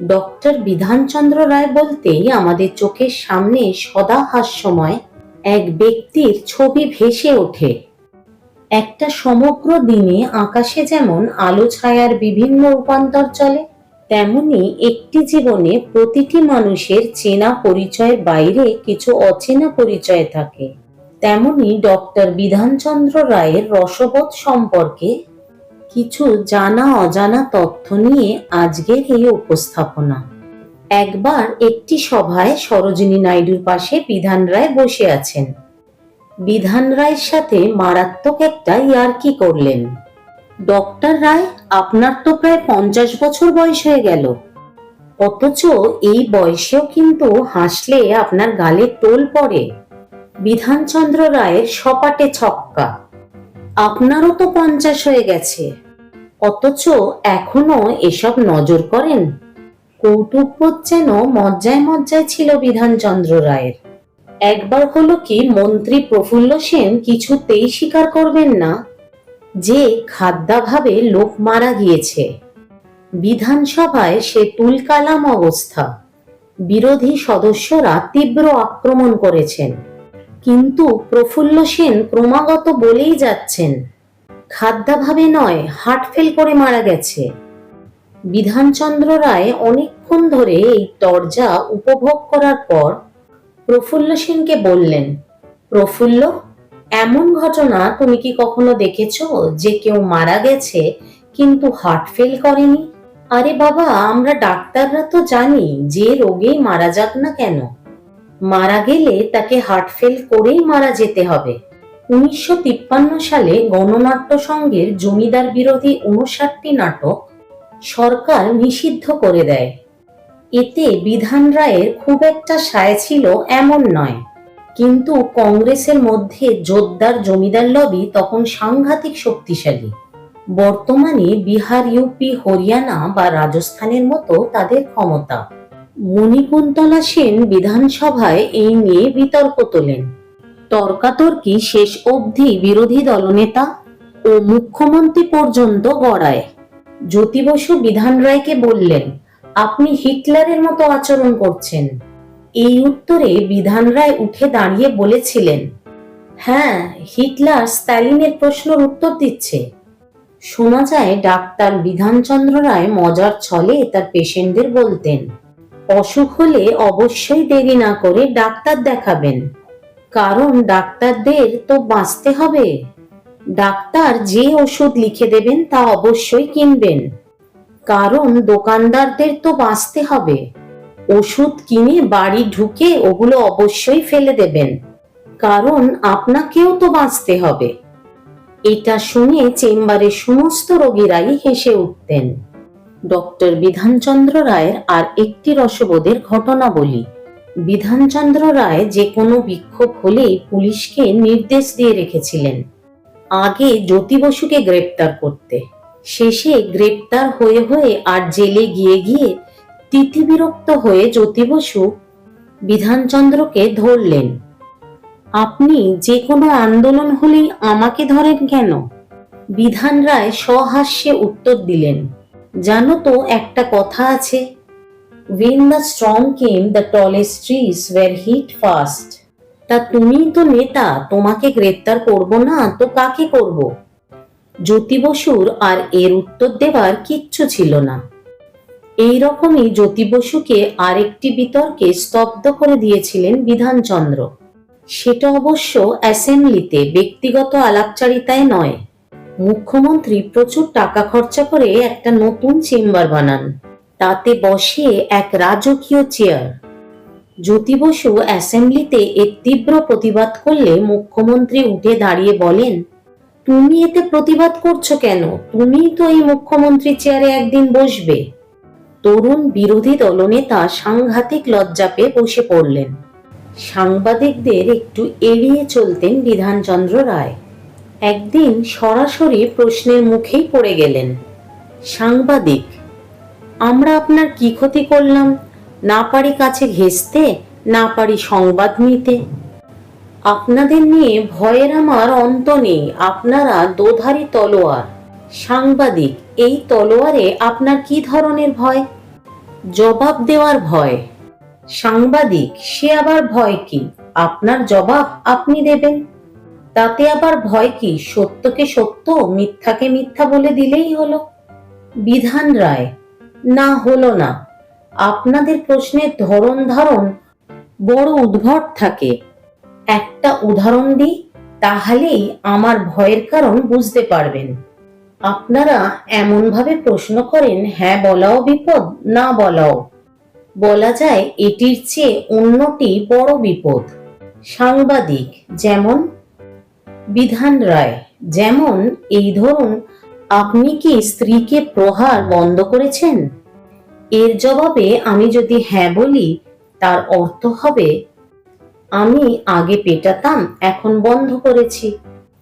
Doctor Bidhanchandra রায় বলতেই আমাদের চোখের সামনে সদা হাস্যময় এক ব্যক্তির ছবি ভেসে ওঠে। একটা সমগ্র দিনে আকাশে যেমন আলো ছায়ার বিভিন্ন রূপান্তর চলে, তেমনি একটি জীবনে প্রতিটি মানুষের চেনা পরিচয়ের বাইরে কিছু অচেনা পরিচয় থাকে। তেমনি ডক্টর বিধানচন্দ্র রায়ের রসবোধ সম্পর্কে কিছু জানা অজানা তথ্য নিয়ে আজকের এই উপস্থাপনা। একবার একটি সভায় সরোজিনী নাইডুর পাশে বিধান রায় বসে আছেন। বিধান রায়ের সাথে মারাত্মক একটা ইয়ার্কি করলেন। ডক্টর রায়, আপনার তো প্রায় পঞ্চাশ বছর বয়স হয়ে গেল। অথচ এই বয়সেও কিন্তু হাসলে আপনার গালে টোল পড়ে। বিধানচন্দ্র রায়ের সপাটে ছক্কা। আপনারও তো পঞ্চাশ হয়ে গেছে। অথচ এখনও এসব নজর করেন। কৌতুকবোধ যেন মজ্জায় মজ্জায় ছিল বিধানচন্দ্র রায়ের। একবার হলো কি মন্ত্রী প্রফুল্ল সেন কিছুতেই স্বীকার করবেন না, যে খাদ্যাভাবে লোক মারা গিয়েছে। বিধানসভায় সে তুলকালাম অবস্থা। বিরোধী সদস্যরা তীব্র আক্রমণ করেছেন। কিন্তু প্রফুল্ল সেন ক্রমাগত বলেই যাচ্ছেন। খাদ্যাভাবে নয় হার্ট ফেল করে মারা গেছে। বিধানচন্দ্র রায় অনেকক্ষণ ধরে এই তরজা উপভোগ করার পর প্রফুল্ল সেনকে বললেন, প্রফুল্ল, এমন ঘটনা তুমি কি কখনো দেখেছ যে কেউ মারা গেছে কিন্তু হার্ট ফেল করেনি? আরে বাবা, আমরা ডাক্তাররা তো জানি যে রোগেই মারা যাক না কেন। মারা গেলে তাকে হার্ট ফেল করেই মারা যেতে হবে। উনিশশো তিপ্পান্ন সালে গণনাট্য সংঘের জমিদার বিরোধী উনষাটটি নাটক সরকার নিষিদ্ধ করে দেয়। এতে বিধান রায়ের খুব একটা সায় ছিল এমন নয়। কিন্তু কংগ্রেসের মধ্যে জোরদার জমিদার লবি তখন সাংঘাতিক শক্তিশালী। বর্তমানে বিহার, ইউপি, হরিয়ানা বা রাজস্থানের মতো তাদের ক্ষমতা। মণিকুন্তলা সেন বিধানসভায় এই নিয়ে বিতর্ক তোলেন। তর্কাতর্কি শেষ অবধি বিরোধী দলনেতা ও মুখ্যমন্ত্রী পর্যন্ত গড়ায়। জ্যোতি বসু বিধান রায়কে বললেন, আপনি হিটলারের মতো আচরণ করছেন। এই উত্তরে বিধান রায় উঠে দাঁড়িয়ে বলেছিলেন হ্যাঁ হিটলার স্ট্যালিনের প্রশ্নের উত্তর দিচ্ছে। শোনা যায়, ডাক্তার বিধানচন্দ্র রায় মজার ছলে তার পেশেন্টদের বলতেন অসুখ হলে অবশ্যই দেরি না করে ডাক্তার দেখাবেন। কারণ ডাক্তারদের তো বাঁচতে হবে। ডাক্তার যে ওষুধ লিখে দেবেন তা অবশ্যই কিনবেন। কারণ দোকানদারদের তো বাঁচতে হবে। ওষুধ কিনে বাড়ি ঢুকে ওগুলো অবশ্যই ফেলে দেবেন। কারণ আপনাকেও তো বাঁচতে হবে। এটা শুনে চেম্বারের সমস্ত রোগীরাই হেসে উঠতেন। ডক্টর বিধানচন্দ্র রায়ের আর একটি রসবোধের ঘটনা বলি বিধানচন্দ্র রায় যে কোনো বিক্ষোভ হলেই পুলিশকে নির্দেশ দিয়ে রেখেছিলেন। আগে জ্যোতি বসুকে গ্রেপ্তার করতে। শেষে গ্রেপ্তার হয়ে হয়ে আর জেলে গিয়ে গিয়ে তিথিবিরক্ত হয়ে জ্যোতি বসু বিধানচন্দ্রকে ধরলেন। আপনি যে কোনো আন্দোলন হলেই আমাকে ধরেন কেন? বিধান রায় সহাস্যে উত্তর দিলেন। জানো তো একটা কথা আছে? When the storm came, the tallest trees were hit fast. তা তুমি তো নেতা তোমাকে গ্রেপ্তার করব না তো কাকে করব? জ্যোতি বসুর আর এর উত্তর দেওয়ার কিচ্ছু ছিল না। এই রকমই জ্যোতি বসুকে আরেকটি বিতর্কে স্তব্ধ করে দিয়েছিলেন বিধানচন্দ্র। সেটা অবশ্য অ্যাসেম্বলিতে ব্যক্তিগত আলাপচারিতায় নয়। মুখ্যমন্ত্রী প্রচুর টাকা খরচা করে একটা নতুন চেম্বার বানান। তাতে বসে এক রাজকীয় চেয়ার। জ্যোতি বসু অ্যাসেম্বলিতে এর তীব্র প্রতিবাদ করলে মুখ্যমন্ত্রী উঠে দাঁড়িয়ে বলেন, তুমি এতে প্রতিবাদ করছ কেন? তুমি তো এই মুখ্যমন্ত্রী চেয়ারে একদিন বসবে। তরুণ বিরোধী দলনেতা সাংঘাতিক লজ্জা পেয়ে বসে পড়লেন। সাংবাদিকদের একটু এড়িয়ে চলতেন বিধানচন্দ্র রায়। একদিন সরাসরি প্রশ্নের মুখেই পড়ে গেলেন। সাংবাদিক, আমরা আপনার কি ক্ষতি করলাম? না পারি কাছে ঘেঁষতে না পারি সংবাদ নিতে। আপনাদের নিয়ে ভয়ের আমার অন্ত নেই, আপনারা দোধারি তলোয়ার। সাংবাদিক, এই তলোয়ারে আপনার কি ধরনের ভয়? জবাব দেওয়ার ভয়। সাংবাদিক, সে আবার ভয় কি? আপনার জবাব আপনি দেবেন। তাতে আবার ভয় কি? সত্যকে সত্য, মিথ্যাকে মিথ্যা বলে দিলেই হলো। বিধান রায়, না হলো না। আপনাদের প্রশ্নের ধরন ধারণ বড় উদ্ভট থাকে। একটা উদাহরণ দিই, তাহলেই আমার ভয়ের কারণ বুঝতে পারবেন। আপনারা এমনভাবে প্রশ্ন করেন হ্যাঁ বলাও বিপদ, না বলাও। বলা যায়, এটির চেয়ে অন্যটি বড় বিপদ। সাংবাদিক, যেমন বিধান রায়, যেমন এই ধরুন, আপনি কি স্ত্রীকে প্রহার বন্ধ করেছেন? এর জবাবে আমি যদি হ্যাঁ বলি, তার অর্থ হবে, আমি আগে পেটাতাম, এখন বন্ধ করেছি।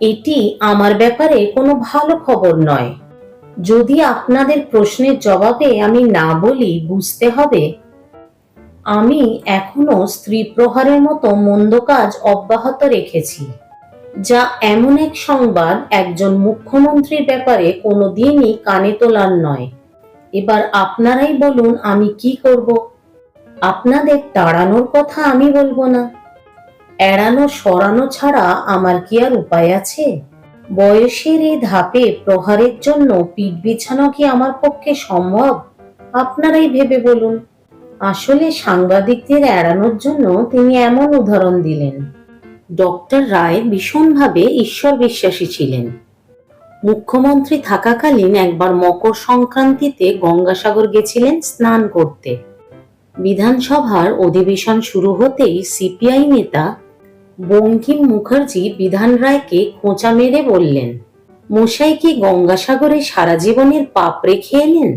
এটি আমার ব্যাপারে কোনো ভালো খবর নয়। যদি আপনাদের প্রশ্নের জবাবে আমি না বলি, বুঝতে হবে, আমি এখনও স্ত্রী প্রহারের মতো মন্দ কাজ অব্যাহত রেখেছি। যা এমন এক সংবাদ একজন মুখ্যমন্ত্রীর ব্যাপারে কোনো দিনই কানে তোলার নয়। এবার আপনারাই বলুন আমি কি করব? আপনাদের তাড়ানোর কথা আমি বলব না। এড়ানো সরানো ছাড়া আমার কি আর উপায় আছে? বয়সের এই ধাপে প্রহারের জন্য পিঠ বিছানো কি আমার পক্ষে সম্ভব? আপনারাই ভেবে বলুন। আসলে সাংবাদিকদের এড়ানোর জন্য তিনি এমন উদাহরণ দিলেন। ডক্টর রায় ভীষণভাবে ঈশ্বর বিশ্বাসী ছিলেন। মুখ্যমন্ত্রী থাকাকালীন একবার মকর সংক্রান্তিতে গঙ্গাসাগর গেছিলেন স্নান করতে। বিধানসভার অধিবেশন শুরু হতেই সিপিআই নেতা বঙ্কিম মুখার্জি বিধান রায়কে খোঁচা মেরে বললেন, মশাই কি গঙ্গাসাগরে সারা জীবনের পাপ রেখে এলেন?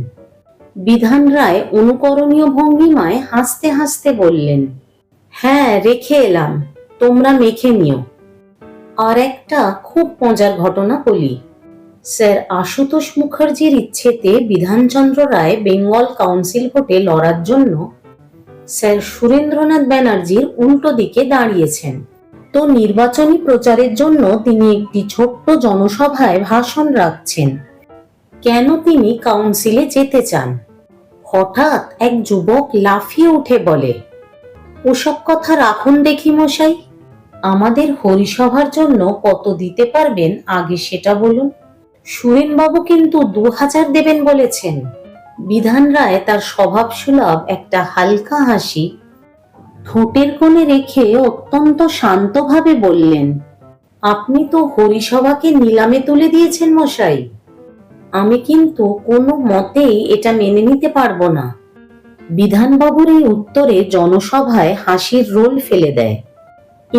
বিধান রায় অনুকরণীয় ভঙ্গিমায় হাসতে হাসতে বললেন হ্যাঁ রেখে এলাম। তোমরা মেখে নিও। আর একটা খুব মজার ঘটনা বলি। স্যার আশুতোষ মুখার্জির ইচ্ছেতে বিধানচন্দ্র রায় বেঙ্গল কাউন্সিল ভোটে লড়ার জন্য স্যার সুরেন্দ্রনাথ ব্যানার্জির উল্টো দিকে দাঁড়িয়েছেন। তো নির্বাচনী প্রচারের জন্য তিনি একটি ছোট্ট জনসভায় ভাষণ রাখছেন। কেন তিনি কাউন্সিলে যেতে চান? হঠাৎ এক যুবক লাফিয়ে উঠে বলে, ওসব কথা রাখুন দেখি মশাই। আমাদের হরিসভার জন্য কত দিতে পারবেন? আগে সেটা বলুন। সুরেনবাবু কিন্তু দু হাজার দেবেন বলেছেন। বিধান রায় তার স্বভাব সুলভ একটা হালকা হাসি ঠোঁটের কোণে রেখে অত্যন্ত শান্তভাবে বললেন, আপনি তো হরিসভাকে নিলামে তুলে দিয়েছেন মশাই। আমি কিন্তু কোনো মতেই এটা মেনে নিতে পারব না। বিধানবাবুর এই উত্তরে জনসভায় হাসির রোল ফেলে দেয়।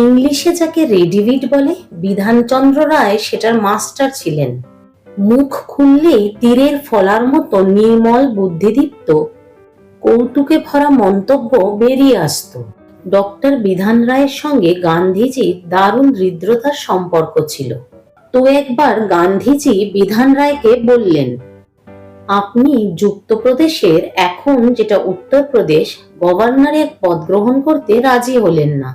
ইংলিশে যাকে রেডিভিড বলে, বিধানচন্দ্র রায় সেটার মাস্টার ছিলেন। মুখ খুললেই তীরের ফলার মতো নির্মল বুদ্ধিদীপ্ত, কৌতুকে ভরা মন্তব্য বেরিয়ে আসত। ডক্টর বিধান রায়ের সঙ্গে গান্ধীজির দারুণ হৃদ্রতার সম্পর্ক ছিল। তো একবার গান্ধীজি বিধান রায়কে বললেন, আপনি যুক্তপ্রদেশের, এখন যেটা উত্তরপ্রদেশ গভর্নরের পদ গ্রহণ করতে রাজি হলেন না।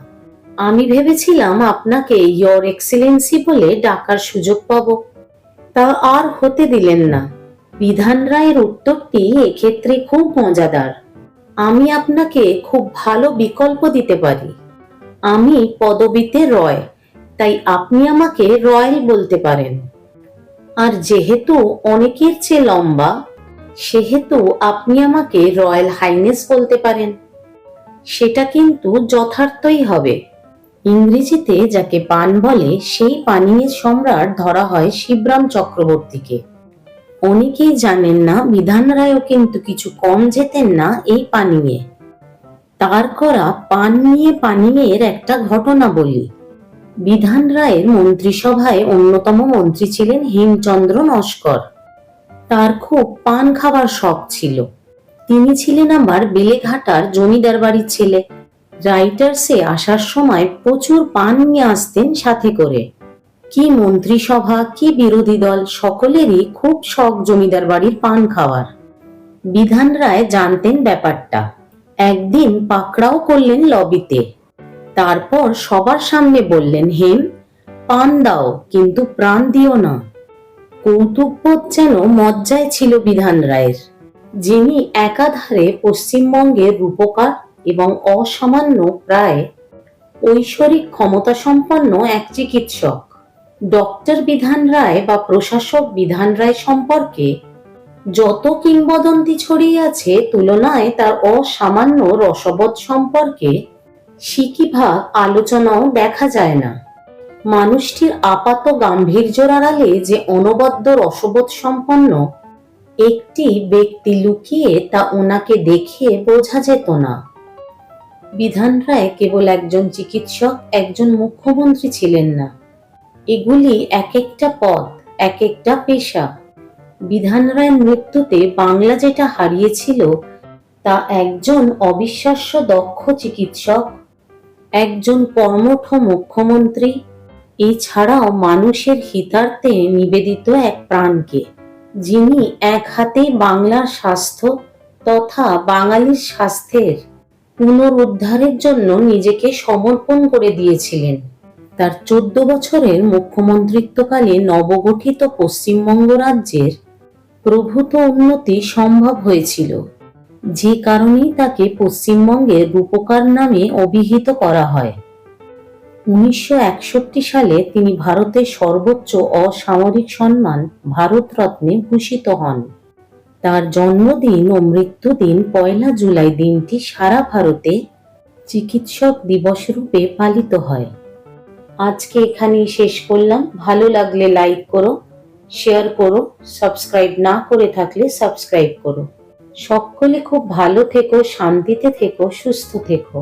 আমি ভেবেছিলাম আপনাকে ইয়র এক্সিলেন্সি বলে ডাকার সুযোগ পাব। তা আর হতে দিলেন না। বিধান রায়ের উত্তরটি এক্ষেত্রে খুব মজাদার। আমি আপনাকে খুব ভালো বিকল্প দিতে পারি। আমি পদবিতে রয়, তাই আপনি আমাকে রয়েল বলতে পারেন। আর যেহেতু অনেকের চেয়ে লম্বা, সেহেতু আপনি আমাকে রয়্যাল হাইনেস বলতে পারেন। সেটা কিন্তু যথার্থই হবে। ইংরেজিতে যাকে পান বলে, সেই পানীয়ের সম্রাট ধরা হয় শিবরাম চক্রবর্তীকে। অনেকেই জানেন না, বিধান রায়ও কিন্তু কিছু কম যেতেন না এই পানীয়ে। তার করা পান নিয়ে পানীয়ের একটা ঘটনা বলি। বিধান রায়ের মন্ত্রিসভায় অন্যতম মন্ত্রী ছিলেন হেমচন্দ্র নস্কর। তার খুব পান খাবার শখ ছিল। তিনি ছিলেন আমার বেলেঘাটার জমিদার বাড়ির ছেলে। রাইটার্সে আসার সময় প্রচুর পান নিয়ে আসতেন সাথে করে। কি মন্ত্রিসভা, কি বিরোধী দল, সকলেরই খুব শখ জমিদার বাড়ির পান খাওয়ার। বিধান রায় জানতেন ব্যাপারটা। একদিন পাকড়াও করলেন লবিতে। তারপর সবার সামনে বললেন, হেম, পান দাও, কিন্তু প্রাণ দিও না। কৌতুকবোধ যেন মজ্জায় ছিল বিধান রায়ের। যিনি একাধারে পশ্চিমবঙ্গের রূপকার এবং অসামান্য প্রায় ঐশ্বরিক ক্ষমতা সম্পন্ন এক চিকিৎসক। ডক্টর বিধান রায় বা প্রশাসক বিধান রায় সম্পর্কে যত কিংবদন্তি ছড়িয়ে আছে তুলনায় তার অসামান্য রসবোধ সম্পর্কে সিকিভাগ আলোচনাও দেখা যায় না। মানুষটির আপাত গাম্ভীর্যর আড়ালে যে অনবদ্য রসবোধ সম্পন্ন একটি ব্যক্তি লুকিয়ে তা ওনাকে দেখে বোঝা যেত না। বিধান রায় কেবল একজন চিকিৎসক, একজন মুখ্যমন্ত্রী ছিলেন না। এগুলি এক একটা পদ এক একটা পেশা। বিধান রায়ের মৃত্যুতে বাংলা যেটা হারিয়েছিল, তা একজন অবিশ্বাস্য দক্ষ চিকিৎসক, একজন কর্মঠ মুখ্যমন্ত্রী, এছাড়াও মানুষের হিতার্থে নিবেদিত এক প্রাণকে, যিনি এক হাতে বাংলার স্বাস্থ্য তথা বাঙালির স্বাস্থ্যের পুনরুদ্ধারের জন্য নিজেকে সমর্পণ করে দিয়েছিলেন। তার চোদ্দ বছরের মুখ্যমন্ত্রিত্বকালে নবগঠিত পশ্চিমবঙ্গ রাজ্যের প্রভূত উন্নতি সম্ভব হয়েছিল। যে কারণেই তাকে পশ্চিমবঙ্গের রূপকার নামে অভিহিত করা হয়। উনিশশো একষট্টি সালে তিনি ভারতের সর্বোচ্চ অসামরিক সম্মান ভারতরত্নে ভূষিত হন। তার জন্মদিন ও মৃত্যুদিন পয়লা জুলাই দিনটি সারা ভারতে চিকিৎসক দিবস রূপে পালিত হয়। আজকে এখানেই শেষ করলাম। ভালো লাগলে লাইক করো, শেয়ার করো, সাবস্ক্রাইব না করে থাকলে সাবস্ক্রাইব করো। সকলে খুব ভালো থেকো, শান্তিতে থেকো, সুস্থ থেকো।